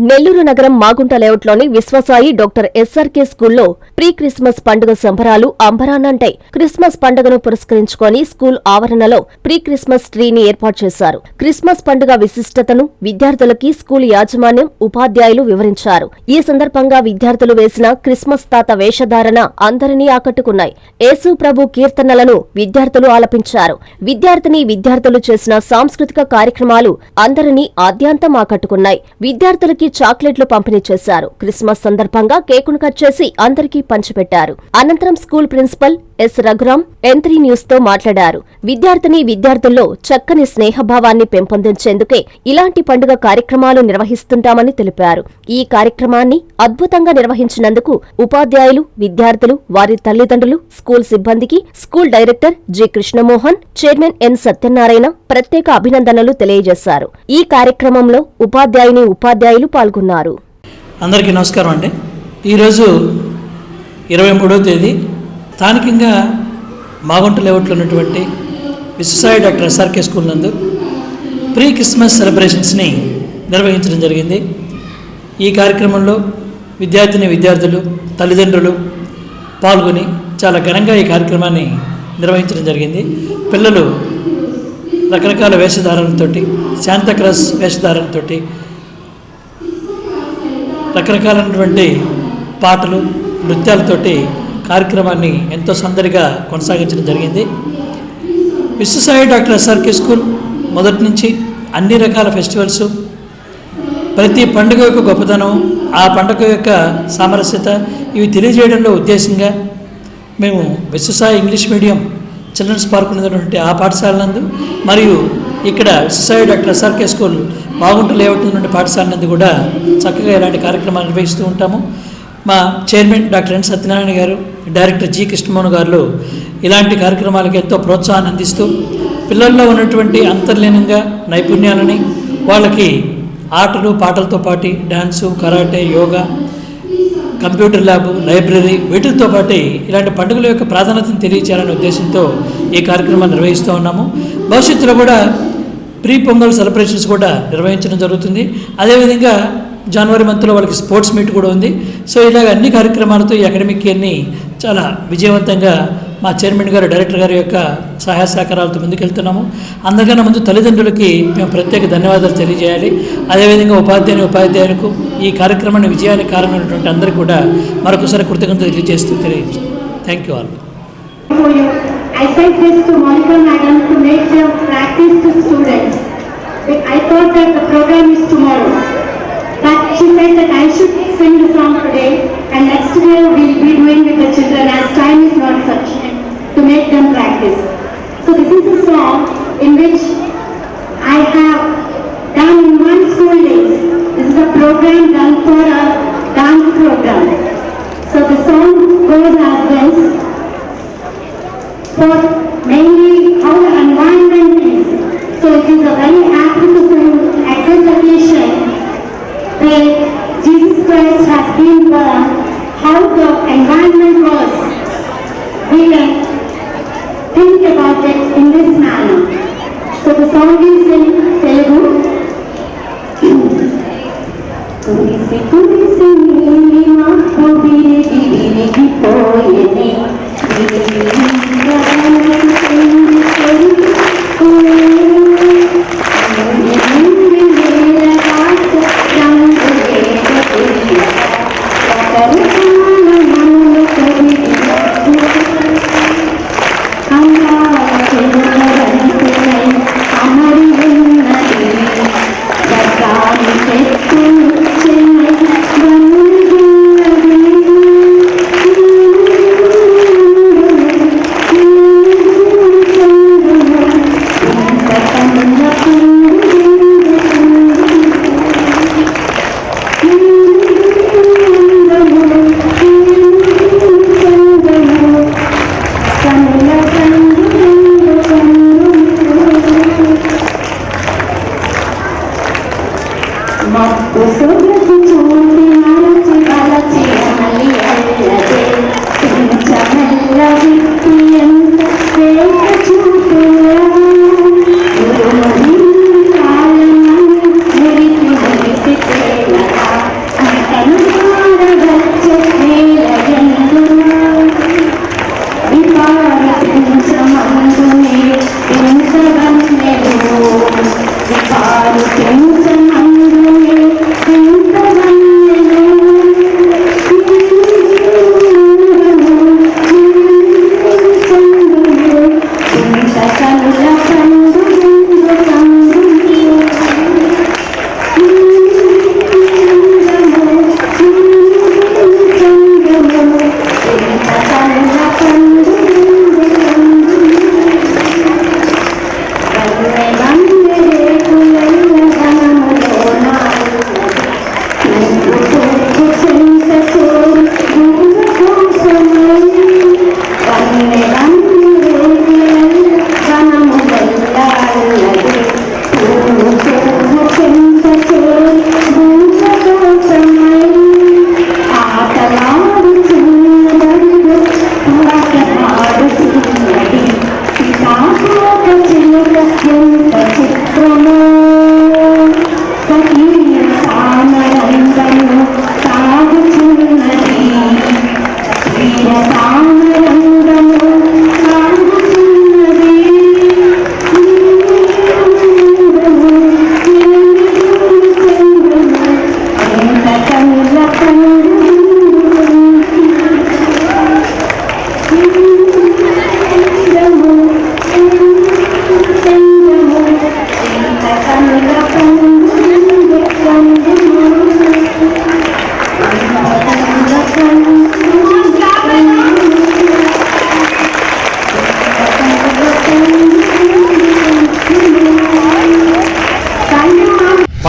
నెల్లూరు నగరం మాగుంట లేఅవుట్లోని Vishwasai doctor SRK స్కూల్లో ప్రీ క్రిస్మస్ పండుగ సంబరాలు అంబరాన్నంటాయి. క్రిస్మస్ పండుగను పురస్కరించుకొని స్కూల్ ఆవరణలో ప్రీ క్రిస్మస్ ట్రీని ఏర్పాటు చేశారు. క్రిస్మస్ పండుగ విశిష్టతను విద్యార్థులకి స్కూల్ యాజమాన్యం ఉపాధ్యాయులు వివరించారు. ఈ సందర్భంగా విద్యార్థులు వేసిన క్రిస్మస్ తాత వేషధారణ అందరినీ ఆకట్టుకున్నాయి. యేసు ప్రభు కీర్తనలను విద్యార్థులు ఆలపించారు. విద్యార్థిని విద్యార్థులు చేసిన సాంస్కృతిక కార్యక్రమాలు అందరినీ ఆద్యాంతం ఆకట్టుకున్నాయి. విద్యార్థులకి చాక్లెట్లు పంపిణీ చేశారు. క్రిస్మస్ సందర్భంగా కేకును కట్ చేసి అందరికీ పంచిపెట్టారు. అనంతరం school principal S Raghuram M three న్యూస్తో మాట్లాడారు. విద్యార్థిని విద్యార్థుల్లో చక్కని స్నేహభావాన్ని పెంపొందించేందుకే ఇలాంటి పండుగ కార్యక్రమాలు నిర్వహిస్తుంటామని తెలిపారు. ఈ కార్యక్రమాన్ని అద్భుతంగా నిర్వహించినందుకు ఉపాధ్యాయులు విద్యార్థులు వారి తల్లిదండ్రులు స్కూల్ సిబ్బందికి school director G Krishnamohan chairman N Satyanarayana ప్రత్యేక అభినందనలు తెలియజేశారు. ఈ కార్యక్రమంలో ఉపాధ్యాయుని ఉపాధ్యాయులు పాల్గొన్నారు. అందరికీ నమస్కారం అండి. ఈరోజు ఇరవై మూడో తేదీ స్థానికంగా మాగుంట లేఅవుట్లో ఉన్నటువంటి విశ్వసాయి డాక్టర్ ఎస్ఆర్కే స్కూల్ నందు ప్రీ క్రిస్మస్ సెలబ్రేషన్స్ని నిర్వహించడం జరిగింది. ఈ కార్యక్రమంలో విద్యార్థిని విద్యార్థులు తల్లిదండ్రులు పాల్గొని చాలా ఘనంగా ఈ కార్యక్రమాన్ని నిర్వహించడం జరిగింది. పిల్లలు రకరకాల వేషధారణతో శాంతక్రాస్ వేషధారణతో రకరకాలైనటువంటి పాటలు నృత్యాలతోటి కార్యక్రమాన్ని ఎంతో సందడిగా కొనసాగించడం జరిగింది. విశ్వసాయి డాక్టర్ ఎస్ఆర్కే స్కూల్ మొదటి నుంచి అన్ని రకాల ఫెస్టివల్స్ ప్రతి పండుగ యొక్క గొప్పతనం ఆ పండుగ యొక్క సామరస్యత ఇవి తెలియజేయడంలో ఉద్దేశంగా మేము Vishwasai English medium children's park ఉన్నటువంటి ఆ పాఠశాల నందు మరియు ఇక్కడ విశ్వసాయి డాక్టర్ ఎస్ఆర్కే స్కూల్ బాగుంటు లేఅవుట్ ఉన్నటువంటి పాఠశాల నందు కూడా చక్కగా ఇలాంటి కార్యక్రమాలు నిర్వహిస్తూ ఉంటాము. మా చైర్మన్ డాక్టర్ ఎన్ సత్యనారాయణ గారు డైరెక్టర్ జి కృష్ణమోహన్ గారు ఇలాంటి కార్యక్రమాలకు ఎంతో ప్రోత్సాహాన్ని అందిస్తూ పిల్లల్లో ఉన్నటువంటి అంతర్లీనంగా నైపుణ్యాలని వాళ్ళకి ఆటలు పాటలతో పాటు dance karate yoga computer lab library వీటితో పాటు ఇలాంటి పండుగల యొక్క ప్రాధాన్యతను తెలియచేయాలనే ఉద్దేశంతో ఈ కార్యక్రమాన్ని నిర్వహిస్తూ ఉన్నాము. భవిష్యత్తులో కూడా ప్రీ పొంగల్ సెలబ్రేషన్స్ కూడా నిర్వహించడం జరుగుతుంది. అదేవిధంగా జనవరి మంత్లో వాళ్ళకి స్పోర్ట్స్ మీట్ కూడా ఉంది సో ఇలాగ అన్ని కార్యక్రమాలతో ఈ అకాడమిక్ ఇయర్ని చాలా విజయవంతంగా మా చైర్మన్ గారు డైరెక్టర్ గారి యొక్క సహాయ సహకారాలతో ముందుకెళ్తున్నాము అందరికన్నా ముందు తల్లిదండ్రులకి మేము ప్రత్యేక ధన్యవాదాలు తెలియజేయాలి అదేవిధంగా ఉపాధ్యాయుని ఉపాధ్యాయులకు ఈ కార్యక్రమాన్ని విజయానికి కారణమైనటువంటి అందరికీ కూడా మరొకసారి కృతజ్ఞత తెలియజేస్తూ తెలియజేస్తాం thank you all. I this to Monica Madam to make them practice to students. I thought that the program is tomorrow. She said that I should sing the song today and next year we'll be doing with the children as time is not sufficient to make them practice. So this is a song in which I have done in one school days. This is a program done for a dance program. So the song goes as this for uma porção gratuita